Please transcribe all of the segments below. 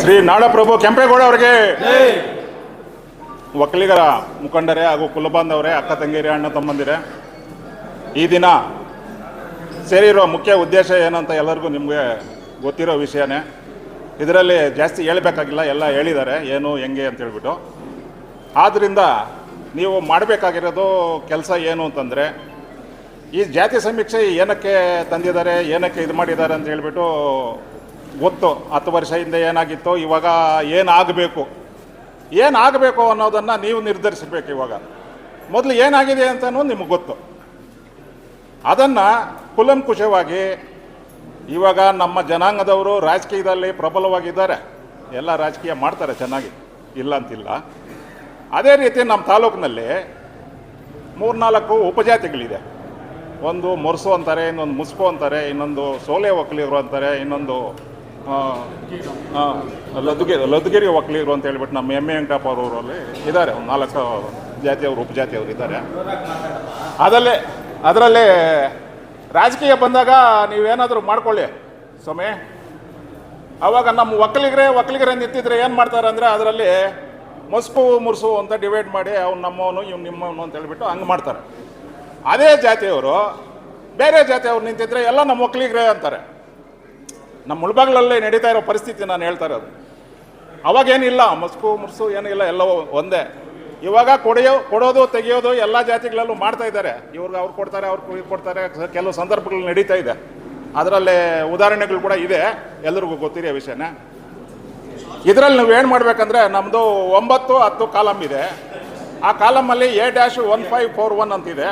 ಶ್ರೀ ನಾಡಪ್ರಭು ಕೆಂಪೇಗೌಡ ಅವರಿಗೆ ಒಕ್ಕಲಿಗರ ಮುಖಂಡರೇ ಹಾಗೂ ಕುಲಬಾಂಧವರೇ, ಅಕ್ಕ ತಂಗಿರೇ ಅಣ್ಣ ತಮ್ಮಂದಿರೇ, ಈ ದಿನ ಸೇರಿರೋ ಮುಖ್ಯ ಉದ್ದೇಶ ಏನಂತ ಎಲ್ಲರಿಗೂ ನಿಮಗೆ ಗೊತ್ತಿರೋ ವಿಷಯನೇ. ಇದರಲ್ಲಿ ಜಾಸ್ತಿ ಹೇಳಬೇಕಾಗಿಲ್ಲ, ಎಲ್ಲ ಹೇಳಿದ್ದಾರೆ, ಏನು, ಹೆಂಗೆ ಅಂತ ಹೇಳ್ಬಿಟ್ಟು. ಆದ್ದರಿಂದ ನೀವು ಮಾಡಬೇಕಾಗಿರೋದು ಕೆಲಸ ಏನು ಅಂತಂದರೆ, ಈ ಜಾತಿ ಸಮೀಕ್ಷೆ ಏನಕ್ಕೆ ತಂದಿದ್ದಾರೆ, ಏನಕ್ಕೆ ಇದು ಮಾಡಿದ್ದಾರೆ ಅಂತ ಹೇಳ್ಬಿಟ್ಟು ಗೊತ್ತು. ಹತ್ತು ವರ್ಷ ಹಿಂದೆ ಏನಾಗಿತ್ತು, ಇವಾಗ ಏನಾಗಬೇಕು? ಏನಾಗಬೇಕು ಅನ್ನೋದನ್ನು ನೀವು ನಿರ್ಧರಿಸಬೇಕು ಇವಾಗ. ಮೊದಲು ಏನಾಗಿದೆ ಅಂತಲೂ ನಿಮಗೆ ಗೊತ್ತು. ಅದನ್ನು ಕುಲಂಕುಷವಾಗಿ ಇವಾಗ ನಮ್ಮ ಜನಾಂಗದವರು ರಾಜಕೀಯದಲ್ಲಿ ಪ್ರಬಲವಾಗಿದ್ದಾರೆ. ಎಲ್ಲ ರಾಜಕೀಯ ಮಾಡ್ತಾರೆ ಚೆನ್ನಾಗಿ. ಇಲ್ಲ ಅಂತಿಲ್ಲ ಅದೇ ರೀತಿ ನಮ್ಮ ತಾಲೂಕಿನಲ್ಲಿ ಮೂರ್ನಾಲ್ಕು ಉಪಜಾತಿಗಳಿದೆ. ಒಂದು ಮೊರಸು ಅಂತಾರೆ, ಇನ್ನೊಂದು ಮುಸ್ಕೋ ಅಂತಾರೆ, ಇನ್ನೊಂದು ಸೋಲೆ ಒಕ್ಕಲಿಗರು ಅಂತಾರೆ, ಇನ್ನೊಂದು ಆ, ಆ, ಲದ್ದುಗೆ ಲದ್ದುಗಿರಿ ಒಕ್ಕಲಿಗರು ಅಂತ ಹೇಳ್ಬಿಟ್ಟು ನಮ್ಮ ಎಮ್ಮೆ ವೆಂಕಟಪ್ಪ ಅವರಲ್ಲಿ ಇದ್ದಾರೆ ಒಂದು ನಾಲ್ಕು ಜಾತಿಯವರು ಉಪಜಾತಿಯವರು ಇದ್ದಾರೆ ಅದರಲ್ಲೇ ಅದರಲ್ಲೇ ರಾಜಕೀಯ ಬಂದಾಗ ನೀವೇನಾದರೂ ಮಾಡ್ಕೊಳ್ಳಿ ಸ್ವಾಮಿ. ಅವಾಗ ನಮ್ಮ ಒಕ್ಕಲಿಗರೇ ಒಕ್ಕಲಿಗರೇ ನಿಂತಿದ್ರೆ ಏನು ಮಾಡ್ತಾರೆ ಅಂದರೆ ಅದರಲ್ಲಿ ಮಸ್ಪು ಮುರ್ಸು ಅಂತ ಡಿವೈಡ್ ಮಾಡಿ ಅವ್ನು ನಮ್ಮವನು ಇವ್ನು ನಿಮ್ಮವನು ಅಂತ ಹೇಳಿಬಿಟ್ಟು ಹಂಗೆ ಮಾಡ್ತಾರೆ. ಅದೇ ಜಾತಿಯವರು ಬೇರೆ ಜಾತಿಯವ್ರು ನಿಂತಿದ್ರೆ ಎಲ್ಲ ನಮ್ಮ ಒಕ್ಕಲಿಗರೇ ಅಂತಾರೆ. ನಮ್ಮ ಮುಳ್ಬಾಗ್ಲಲ್ಲೇ ನಡೀತಾ ಇರೋ ಪರಿಸ್ಥಿತಿ ನಾನು ಹೇಳ್ತಾ ಇರೋದು. ಅವಾಗೇನಿಲ್ಲ, ಮಸ್ಕು, ಮುರ್ಸು, ಏನಿಲ್ಲ, ಎಲ್ಲವೂ ಒಂದೇ. ಇವಾಗ ಕೊಡೆಯೋ, ಕೊಡೋದು, ತೆಗೆಯೋದು ಎಲ್ಲ ಜಾತಿಗಳಲ್ಲೂ ಮಾಡ್ತಾ ಇದ್ದಾರೆ. ಇವ್ರಿಗೆ ಅವ್ರು ಕೊಡ್ತಾರೆ ಅವ್ರು ಕೊಡ್ತಾರೆ, ಕೆಲವು ಸಂದರ್ಭಗಳು ನಡೀತಾ ಇದೆ. ಅದರಲ್ಲೇ ಉದಾಹರಣೆಗಳು ಕೂಡ ಇದೆ, ಎಲ್ರಿಗೂ ಗೊತ್ತಿರೋ ವಿಷಯನೇ. ಇದರಲ್ಲಿ ನೀವು ಏನು ಮಾಡಬೇಕಂದ್ರೆ ನಮ್ಮದು ಒಂಬತ್ತು ಹತ್ತು ಕಾಲಮ್ ಇದೆ. ಆ ಕಾಲಮಲ್ಲಿ A dash one five four one ಅಂತಿದೆ.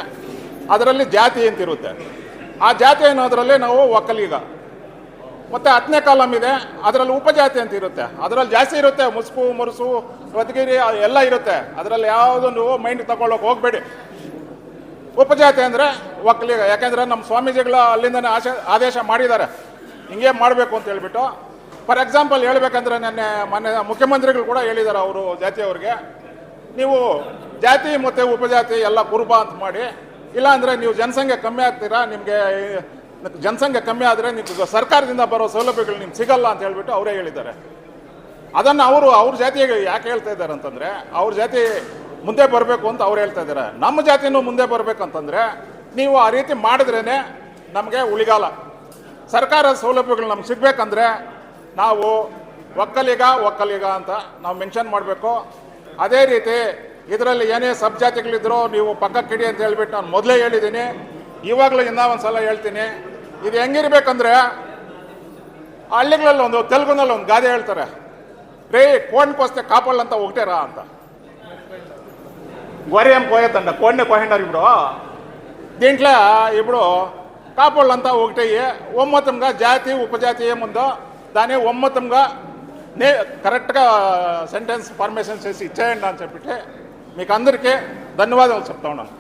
ಅದರಲ್ಲಿ ಜಾತಿ ಅಂತಿರುತ್ತೆ ಆ ಜಾತಿ ಅನ್ನೋದರಲ್ಲಿ ನಾವು ಒಕ್ಕಲಿಗ. ಮತ್ತು ಹತ್ತನೇ ಕಾಲಮ್ ಇದೆ. ಅದರಲ್ಲಿ ಉಪಜಾತಿ ಅಂತ ಇರುತ್ತೆ. ಅದರಲ್ಲಿ ಜಾಸ್ತಿ ಇರುತ್ತೆ. ಮುಸುಕು, ಮುರುಸು ಸ್ವತ್ಗಿರಿ ಎಲ್ಲ ಇರುತ್ತೆ. ಅದರಲ್ಲಿ ಯಾವುದೋ ನೀವು ಮೈಂಡ್ ತಗೊಳ್ಳೋಕೆ ಹೋಗಬೇಡಿ. ಉಪಜಾತಿ ಅಂದರೆ ಒಕ್ಕಲಿಗ ಯಾಕೆಂದರೆ ನಮ್ಮ ಸ್ವಾಮೀಜಿಗಳು ಅಲ್ಲಿಂದನೇ ಆಶೆ, ಆದೇಶ ಮಾಡಿದ್ದಾರೆ. ಹಿಂಗೆ ಮಾಡಬೇಕು ಅಂತ ಹೇಳ್ಬಿಟ್ಟು. ಫಾರ್ ಎಕ್ಸಾಂಪಲ್ ಹೇಳ್ಬೇಕಂದ್ರೆ ನೆನ್ನೆ ಮೊನ್ನೆ ಮುಖ್ಯಮಂತ್ರಿಗಳು ಕೂಡ ಹೇಳಿದ್ದಾರೆ ಅವರು ಜಾತಿಯವ್ರಿಗೆ. ನೀವು ಜಾತಿ ಮತ್ತು ಉಪಜಾತಿ ಎಲ್ಲ ಕುರುಬ ಅಂತ ಮಾಡಿ. ಇಲ್ಲಾಂದರೆ ನೀವು ಜನಸಂಖ್ಯೆ ಕಮ್ಮಿ ಆಗ್ತೀರಾ? ನಿಮಗೆ ಜನಸಂಖ್ಯೆ ಕಮ್ಮಿ ಆದರೆ ನಿಮ್ಗೆ ಸರ್ಕಾರದಿಂದ ಬರೋ ಸೌಲಭ್ಯಗಳು ನಿಮ್ಗೆ ಸಿಗಲ್ಲ ಅಂತ ಹೇಳ್ಬಿಟ್ಟು ಅವರೇ ಹೇಳಿದ್ದಾರೆ. ಅದನ್ನು ಅವರು, ಅವ್ರ ಜಾತಿಗೆ ಯಾಕೆ ಹೇಳ್ತಾ ಇದ್ದಾರೆ ಅಂತಂದರೆ, ಅವ್ರ ಜಾತಿ ಮುಂದೆ ಬರಬೇಕು ಅಂತ ಅವ್ರು ಹೇಳ್ತಾ ಇದ್ದಾರೆ. ನಮ್ಮ ಜಾತಿನೂ ಮುಂದೆ ಬರಬೇಕಂತಂದರೆ ನೀವು ಆ ರೀತಿ ಮಾಡಿದ್ರೇ ನಮಗೆ ಉಳಿಗಾಲ. ಸರ್ಕಾರದ ಸೌಲಭ್ಯಗಳು ನಮ್ಗೆ ಸಿಗಬೇಕಂದ್ರೆ ನಾವು ಒಕ್ಕಲಿಗ ಒಕ್ಕಲಿಗ ಅಂತ ನಾವು ಮೆನ್ಷನ್ ಮಾಡಬೇಕು. ಅದೇ ರೀತಿ ಇದರಲ್ಲಿ ಏನೇ ಸಬ್ ಜಾತಿಗಳಿದ್ರೂ ನೀವು ಪಕ್ಕಕ್ಕಿಡಿ ಅಂತ ಹೇಳ್ಬಿಟ್ಟು ನಾನು ಮೊದಲೇ ಹೇಳಿದ್ದೀನಿ. ಇವಾಗಲೂ ಇನ್ನೂ ಒಂದು ಸಲ ಹೇಳ್ತೀನಿ. ಇದು ಹೆಂಗಿರ್ಬೇಕಂದ್ರೆ ಹಳ್ಳಿಗಳಲ್ಲಿ ಒಂದು ತೆಲುಗುನಲ್ಲಿ ಒಂದು ಗಾದೆ ಹೇಳ್ತಾರೆ ರೇ కోడికొస్తే కాపాళ్ళు అంతా ఒకటేరా అంత గొర్రె ఏం పోయేద్దండ కోడిని కోయండారు ఇప్పుడు దీంట్లో ఇప్పుడు కాపాళ్ళంతా ఒకటే ఒమ్మతంగా జాతి ఉపజాతి ఏముందో దాన్ని ఒమ్మతంగా నే కరెక్ట్గా సెంటెన్స్ ఫార్మేషన్ చేసి ఇచ్చేయండి అని చెప్పి మీకు అందరికీ ధన్యవాదాలు చెప్తా ఉన్నాను